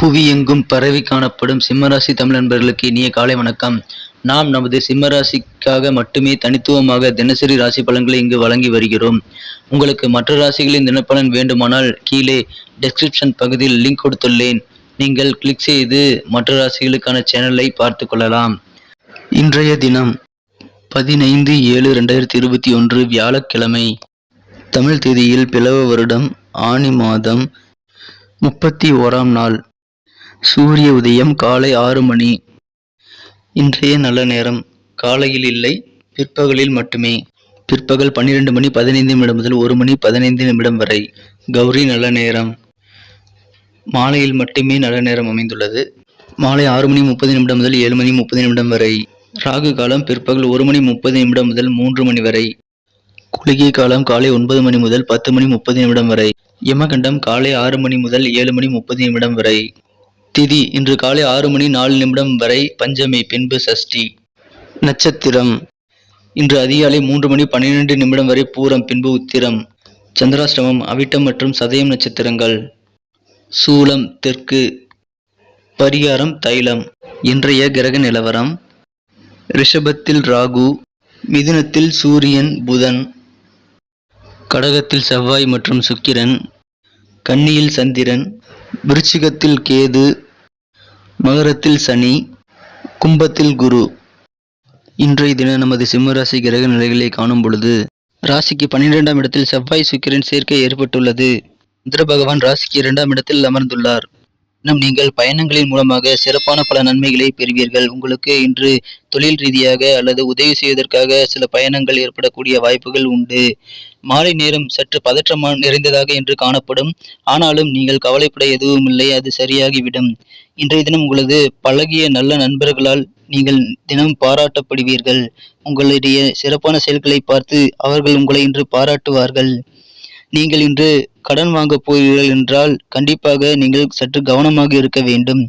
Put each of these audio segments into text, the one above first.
புவி எங்கும் பரவி காணப்படும் சிம்மராசி தமிழ் நண்பர்களுக்கு இனிய காலை வணக்கம். நாம் நமது சிம்மராசிக்காக மட்டுமே தனித்துவமாக தினசரி ராசி பலன்களை இங்கு வழங்கி வருகிறோம். உங்களுக்கு மற்ற ராசிகளின் தினப்பலன் வேண்டுமானால் கீழே டெஸ்கிரிப்ஷன் பகுதியில் லிங்க் கொடுத்துள்ளேன். நீங்கள் கிளிக் செய்து மற்ற ராசிகளுக்கான சேனலை பார்த்து கொள்ளலாம். இன்றைய தினம் பதினைந்து ஏழு ரெண்டாயிரத்தி இருபத்தி ஒன்று வியாழக்கிழமை. தமிழ் தேதியில் பிளவ வருடம் ஆனி மாதம் முப்பத்தி ஓராம் நாள். சூரிய உதயம் காலை ஆறு மணி. இன்றைய நல்ல நேரம். காலையில் இல்லை பிற்பகலில் மட்டுமே. பிற்பகல் பன்னிரண்டு மணி பதினைந்து நிமிடம் முதல் ஒரு மணி பதினைந்து நிமிடம் வரை கௌரி நல்ல நேரம். மாலையில் மட்டுமே நல்ல நேரம் அமைந்துள்ளது. மாலை ஆறு மணி முப்பது நிமிடம் முதல் ஏழு மணி முப்பது நிமிடம் வரை. ராகு காலம் பிற்பகல் ஒரு மணி முப்பது நிமிடம் முதல் மூன்று மணி வரை. குளிகை காலம் காலை ஒன்பது மணி முதல் பத்து மணி முப்பது நிமிடம் வரை. யமகண்டம் காலை ஆறு மணி முதல் ஏழு மணி முப்பது நிமிடம் வரை. திதி இன்று காலை ஆறு மணி நாலு நிமிடம் வரை பஞ்சமி பின்பு சஷ்டி. நட்சத்திரம். இன்று அதிகாலை மூன்று மணி பன்னிரெண்டு நிமிடம் வரை பூரம் பின்பு உத்திரம். சந்திராஷ்டமம் அவிட்டம் மற்றும் சதயம் நட்சத்திரங்கள். சூலம் தெற்கு. பரிகாரம் தைலம். இன்றைய கிரக நிலவரம். ரிஷபத்தில் ராகு மிதுனத்தில் சூரியன் புதன். கடகத்தில் செவ்வாய் மற்றும் சுக்கிரன். கன்னியில் சந்திரன். விருச்சிகத்தில் கேது மகரத்தில் சனி கும்பத்தில் குரு. இன்றைய தினம் நமது சிம்மராசி கிரக நிலைகளை காணும் பொழுது ராசிக்கு பன்னிரெண்டாம் இடத்தில் செவ்வாய் சுக்கிரன் சேர்க்கை ஏற்பட்டுள்ளது. இந்திர பகவான் ராசிக்கு இரண்டாம் இடத்தில் அமர்ந்துள்ளார். இன்னும் நீங்கள் பயணங்களின் மூலமாக சிறப்பான பல நன்மைகளை பெறுவீர்கள். உங்களுக்கு இன்று தொழில் ரீதியாக அல்லது உதவி செய்வதற்காக சில பயணங்கள் ஏற்படக்கூடிய வாய்ப்புகள் உண்டு. மாலை நேரம் சற்று பதற்றமான நிறைந்ததாக என்று காணப்படும். ஆனாலும் நீங்கள் கவலைப்பட எதுவும் இல்லை அது சரியாகிவிடும். இன்றைய தினம் உங்களது பழகிய நல்ல நண்பர்களால் நீங்கள் தினம் பாராட்டப்படுவீர்கள். உங்களுடைய சிறப்பான செயல்களை பார்த்து அவர்கள் உங்களை இன்று பாராட்டுவார்கள். நீங்கள் இன்று கடன் வாங்கப் போகிறீர்கள் என்றால் கண்டிப்பாக நீங்கள் சற்று கவனமாக இருக்க வேண்டும்.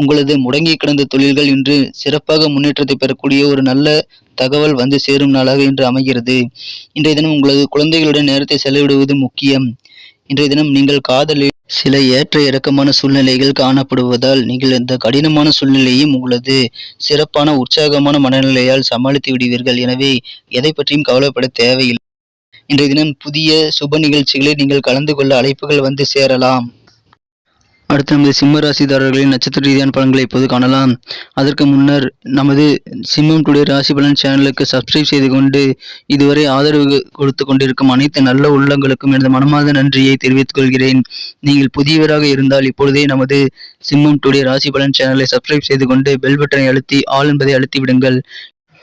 உங்களது முடங்கி கிடந்த தொழில்கள் இன்று சிறப்பாக முன்னேற்றத்தை பெறக்கூடிய ஒரு நல்ல தகவல் வந்து சேரும் நாளாக இன்று அமைகிறது. இன்றைய தினம் உங்களது குழந்தைகளுடன் நேரத்தை செலவிடுவது முக்கியம். இன்றைய தினம் நீங்கள் காதலில் சில ஏற்ற இறக்கமான சூழ்நிலைகள் காணப்படுவதால் நீங்கள் இந்த கடினமான சூழ்நிலையும் உங்களது சிறப்பான உற்சாகமான மனநிலையால் சமாளித்து விடுவீர்கள். எனவே எதை பற்றியும் கவலைப்பட தேவையில்லை. இன்றைய தினம் புதிய சுப நிகழ்ச்சிகளில் நீங்கள் கலந்து கொள்ள அழைப்புகள் வந்து சேரலாம். அடுத்து நமது சிம்ம ராசிதாரர்களின் நட்சத்திர ரீதியான பலன்களை இப்போது காணலாம். அதற்கு முன்னர் நமது சிம்மம் டுடே ராசி பலன் சேனலுக்கு சப்ஸ்கிரைப் செய்து கொண்டு இதுவரை ஆதரவு கொடுத்து கொண்டிருக்கும் அனைத்து நல்ல உள்ளங்களுக்கும் எனது மனமார்ந்த நன்றியை தெரிவித்துக் கொள்கிறேன். நீங்கள் புதியவராக இருந்தால் இப்பொழுதே நமது சிம்மம் டுடே ராசி பலன் சேனலை சப்ஸ்கிரைப் செய்து கொண்டு பெல் பட்டனை அழுத்தி ஆள் என்பதை அழுத்தி விடுங்கள்.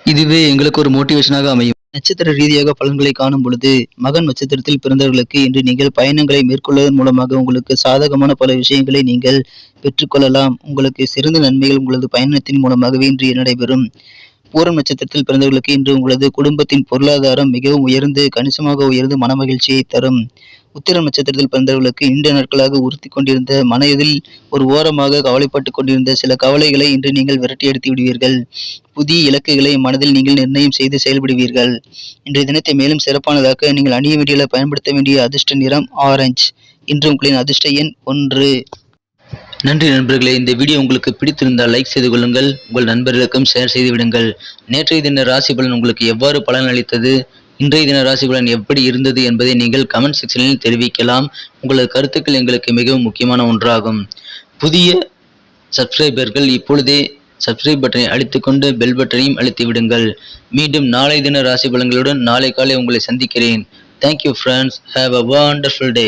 இதுவே எங்களுக்கு ஒரு மோட்டிவேஷனாக அமையும். நட்சத்திர ரீதியாக பலன்களை காணும் பொழுது மகன் நட்சத்திரத்தில் பிறந்தவர்களுக்கு இன்று நீங்கள் பயணங்களை மேற்கொள்வதன் மூலமாக உங்களுக்கு சாதகமான பல விஷயங்களை நீங்கள் பெற்றுக்கொள்ளலாம். உங்களுக்கு சிறந்த நன்மைகள் உங்களது பயணத்தின் மூலமாகவே இன்று நடைபெறும். பூரம் நட்சத்திரத்தில் பிறந்தவர்களுக்கு இன்று உங்களது குடும்பத்தின் பொருளாதாரம் மிகவும் உயர்ந்து கணிசமாக உயர்ந்து மனமகிழ்ச்சியை தரும். உத்திர நட்சத்திரத்தில் பிறந்தவர்களுக்கு இன்று நாட்களாக உறுத்தி கொண்டிருந்த மனதில் ஒரு ஓரமாக கவலைப்பட்டு கொண்டிருந்த சில கவலைகளை இன்று நீங்கள் விரட்டி எடுத்து விடுவீர்கள். புதிய இலக்குகளை மனதில் நீங்கள் நிர்ணயம் செய்து செயல்படுவீர்கள். இன்றைய தினத்தை மேலும் சிறப்பானதாக்க நீங்கள் அணிய வேண்டிய பயன்படுத்த வேண்டிய அதிர்ஷ்ட நிறம் ஆரஞ்சு. இன்று உங்களின் அதிர்ஷ்ட எண் ஒன்று. நன்றி நண்பர்களே இந்த வீடியோ உங்களுக்கு பிடித்திருந்தால் லைக் செய்து கொள்ளுங்கள். உங்கள் நண்பர்களுக்கும் ஷேர் செய்து விடுங்கள். நேற்றைய தின ராசி பலன் உங்களுக்கு எவ்வாறு பலன் அளித்தது? இன்றைய தின ராசி பலன் எப்படி இருந்தது என்பதை நீங்கள் கமெண்ட் செக்ஷனில் தெரிவிக்கலாம். உங்களது கருத்துக்கள் எங்களுக்கு மிகவும் முக்கியமான ஒன்றாகும். புதிய சப்ஸ்கிரைபர்கள் இப்பொழுதே சப்ஸ்கிரைப் பட்டனை அழுத்திக்கொண்டு பெல் பட்டனையும் அழுத்தி விடுங்கள். மீண்டும் நாளை தின ராசி பலன்களுடன் நாளை காலை உங்களை சந்திக்கிறேன். Thank you friends have a wonderful day